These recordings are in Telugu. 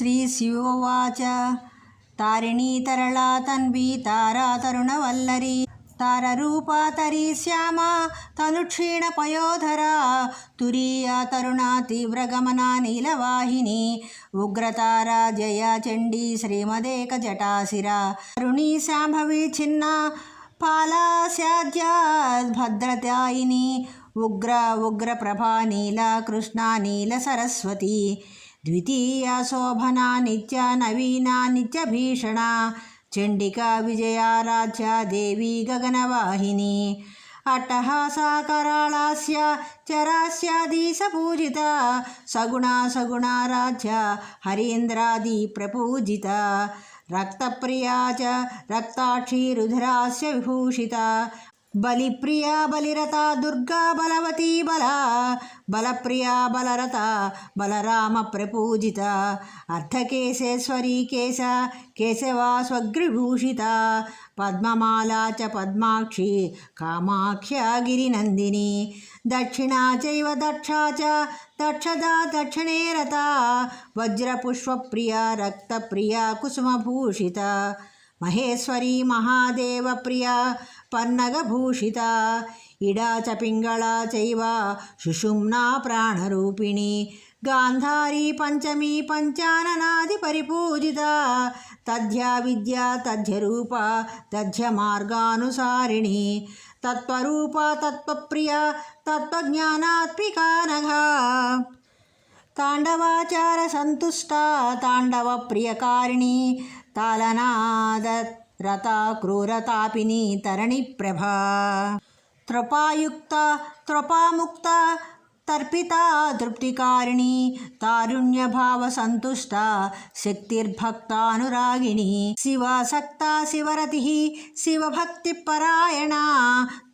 శ్రీశివోవాచ. తారిణీ తరళా తన్వీ తారా తరుణవల్లరీ. తారరూపా తరీ శ్యామ తనుక్షీణ పయోధరా. తురీయా తరుణ తీవ్రగమనా నీలవాహిని. ఉగ్రతార జయా చండీ శ్రీమదేక జటాశిర. తరుణీ శాంభవి చిన్న పాలాశాద్యాద్భద్రతాయిని ఉగ్ర ఉగ్ర ప్రభా నీల కృష్ణ నీల సరస్వతి. ద్వితీయ శోభనా నిత్య నవీనా నిత్య భీషణ చండికా విజయారాధ్య దేవీ గగనవాహిని అట్టహాసాకరాళాస్య చరాస్యాదీశ పూజిత సగుణా సగుణారాధ్య హరీంద్రాది ప్రపూజిత రక్తప్రియా చ రక్తాక్షీ రుధిరాస్య విభూషిత బలిప్రియా బలిరత దుర్గా బలవతీ బల బలప్రియా బలరత బలరామ ప్రపూజిత అర్ధకేశేశ్వరీ కేశ కేశవా స్వగ్రిభూషిత పద్మమాలా చ పద్మాక్షి కామాఖ్యా గిరినందిని దక్షిణా చైవ దక్షా చ దక్షదా దక్షిణే రత వజ్రపుష్పప్రియా రక్తప్రియా కుసుమభూషిత మహేశ్వరీ మహాదేవప్రియా పన్నగభూషిత ఇడా చ పింగళా చైవ సుషుమ్నా ప్రాణరూపిణి. గాంధారీ పంచమీ పంచాననాది పరిపూజిత. తథ్యా విద్యా తథ్యరూప తథ్య మార్గానుసారిణి. తత్వరూప తత్వప్రియ తత్వజ్ఞానాత్మికానఘ తాండవాచార సంతుష్ట తాండవ ప్రియకారిణి. తాళనాద రథా క్రూరతాపిని తరణి ప్రభా త్రపాయుక్త త్రపాముక్త తర్పితా తృప్తికారిణి తారుణ్యభావ సంతుష్ట శక్తిర్భక్తానురాగిణి శివాసక్త శివరతి శివభక్తి పరాయణ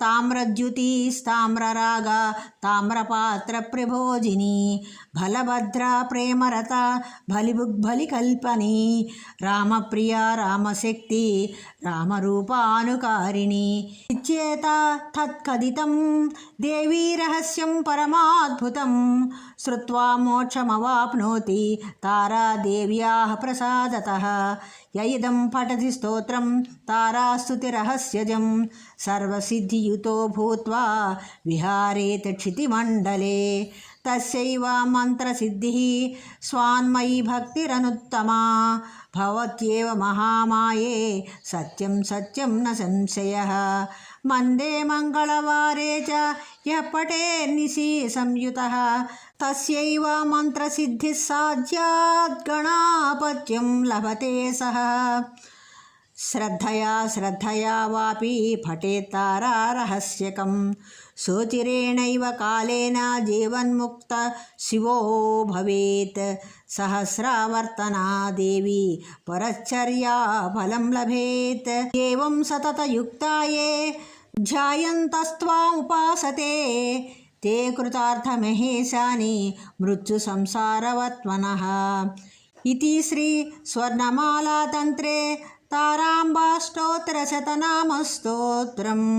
తామ్రద్యుతి తామ్రరాగ తామ్రపాత్ర ప్రభోజిని బలభద్ర ప్రేమరత బలిబుగ్బలి కల్పని రామప్రియ రామశక్తి రామరూపానుకారిణి ఇచ్చేత తత్కథితం దేవీ రహస్యం పరమా अद्भुतं श्रुवा मोक्षमोति तारादेव्याः प्रसादतः। य इदं पठति स्तोत्रं तारास्तुतिरहस्यजं सर्वसिद्धियुतो भूत्वा विहारेत क्षितिमण्डले। తస్యైవ మంత్రసిద్ధిः స్వాన్మయీ భక్తిరనుత్తమా భవత్యేవ మహామాయే సత్యం సత్యం న సంశయः మందే మంగళవారే చ యः పఠేన్నిశి సంయుతः తస్యైవ మంత్రసిద్ధిः సాధ్యాత్ గణాపత్యం లభతే श्रद्धया श्रद्धया वापि फटेत्तारारहस्यकं सोचिरेणैव कालेन जीवन्मुक्त शिवो भवेत्। सहस्रावर्तना देवी परश्चर्या फलं लभेत्। एवं सततयुक्ता ये ध्यायन्तस्त्वामुपासते। ते कृतार्थमहेशानि मृत्युसंसारवत्मनः। इति श्रीस्वर्णमालातन्त्रे ताराम्बाष्टोत्तरशतनामस्तोत्रम्